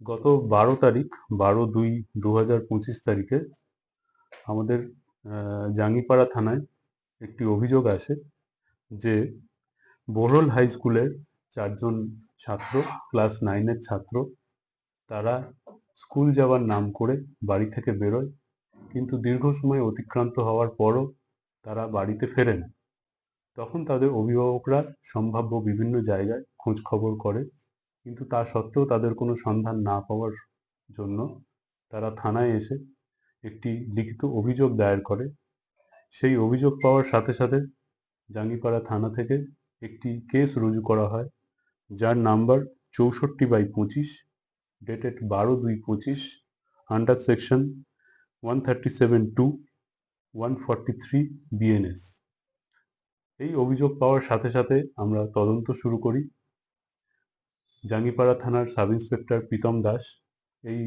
গত বারো তারিখ, বারো দুই দু হাজার পঁচিশ তারিখে আমাদের জাঙ্গিপাড়া থানায় একটি অভিযোগ আসে যে বোরল হাই স্কুলের চারজন ছাত্র, ক্লাস নাইনের ছাত্র, তারা স্কুল যাওয়ার নাম করে বাড়ি থেকে বেরোয়। কিন্তু দীর্ঘ সময় অতিক্রান্ত হওয়ার পরও তারা বাড়িতে ফেরে না তখন তাদের অভিভাবকরা সম্ভাব্য বিভিন্ন জায়গায় খোঁজ খবর করে কিন্তু তা সত্ত্বেও তাদের কোনো সন্ধান না পাওয়ার জন্য তারা থানায় এসে একটি লিখিত অভিযোগ দায়ের করে। সেই অভিযোগ পাওয়ার সাথে সাথে জাঙ্গিপাড়া থানা থেকে একটি কেস রুজু করা হয়, যার নাম্বার চৌষট্টি বাই পঁচিশ, ডেটেড বারো দুই পঁচিশ, under section one thirty seven two one forty three BNS এই অভিযোগ পাওয়ার সাথে সাথে আমরা তদন্ত শুরু করি। জাঙ্গিপাড়া থানার সাব ইন্সপেক্টর প্রীতম দাস এই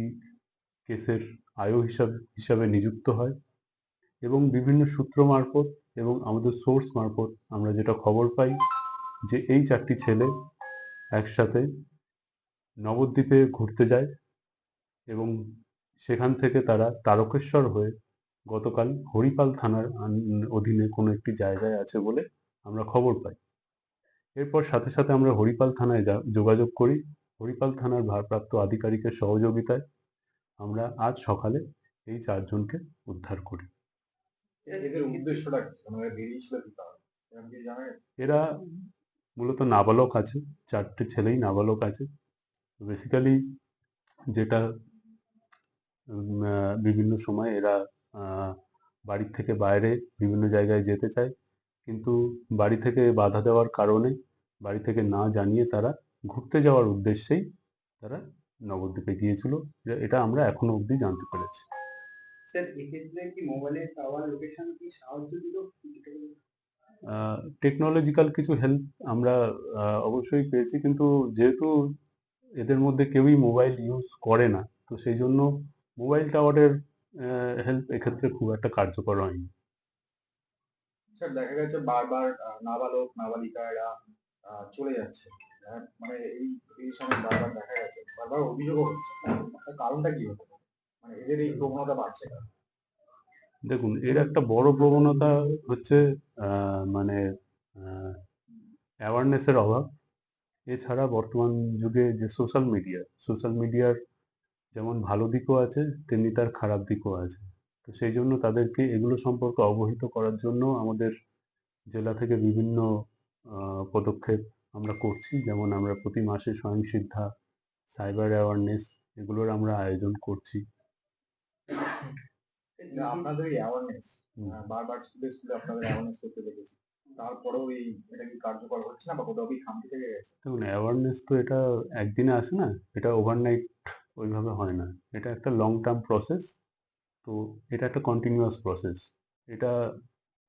কেসের আয়ো হিসাব, হিসাবে নিযুক্ত হয় এবং বিভিন্ন সূত্র মারফত এবং আমাদের সোর্স মারফত আমরা যেটা খবর পাই যে এই চারটি ছেলে একসাথে নবদ্বীপে ঘুরতে যায় এবং সেখান থেকে তারা তারকেশ্বর হয়ে গতকাল হরিপাল থানার অধীনে কোনো একটি জায়গায় আছে বলে আমরা খবর পাই। এরপর সাথে সাথে আমরা হরিপাল থানায় যা- যোগাযোগ করি। হরিপাল থানার ভারপ্রাপ্ত আধিকারিকের সহযোগিতায় আমরা আজ সকালে এই চারজনকে উদ্ধার করি। মানে? এরা মূলত নাবালক আছে চারটে ছেলেই নাবালক আছে। বেসিক্যালি যেটা বিভিন্ন সময় এরা বাড়ির থেকে বাইরে বিভিন্ন জায়গায় যেতে চায়। কিন্তু বাড়ি থেকে বাধা দেওয়ার কারণে বাড়ি থেকে না জানিয়ে তারা ঘুরতে যাওয়ার উদ্দেশ্যেই তারা নবদ্বীপে গিয়েছিল এটা আমরা এখনও অবধি জানতে পেরেছি। টেকনোলজিক্যাল কিছু হেল্প আমরা অবশ্যই পেয়েছি কিন্তু যেহেতু এদের মধ্যে কেউই মোবাইল ইউজ করে না তো সেই জন্য মোবাইল টাওয়ারের হেল্প এক্ষেত্রে খুব একটা কার্যকর হয়নি। স্যার দেখা গেছে বারবার নাবালক নাবালিকা এরা চলে যাচ্ছে। হ্যাঁ, মানে এই এই সময় বারবার দেখা যাচ্ছে বারবার অভিযোগও হচ্ছে। কারণটা কি হতে পারে? মানে এদের এই প্রবণতা বাড়ছে দেখুন এর একটা বড় প্রবণতা হচ্ছে মানে অ্যাওয়ারনেসের অভাব। এছাড়া বর্তমান যুগে যে সোশ্যাল মিডিয়া সোশ্যাল মিডিয়ার যেমন ভালো দিকও আছে তেমনি তার খারাপ দিকও আছে। তো সেই জন্য তাদেরকে এগুলো সম্পর্কে অবহিত করার জন্য আমাদের জেলা থেকে বিভিন্ন পদক্ষেপ আমরা করছি। যেমন আমরা প্রতি মাসে স্বয়ংসিদ্ধা সাইবার অ্যাওয়ারনেস এগুলোর আমরা আয়োজন করছি। আপনাদের অ্যাওয়ারনেস বারবার স্কুলে স্কুলে আপনাদের অ্যাওয়ারনেস করতে দেখেছি। তারপরেও এই এটা কি কার্যকর হচ্ছে না বা কোথাও কি খামতি থেকে গেছে? দেখুন অ্যাওয়ারনেস তো এটা একদিনে আসে না এটা ওভারনাইট ওইভাবে হয় না। এটা একটা লং টার্ম প্রসেস তো এটা একটা কন্টিনিউয়াস প্রসেস এটা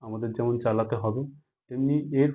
আমাদের যেমন চালাতে হবে তেমনি এর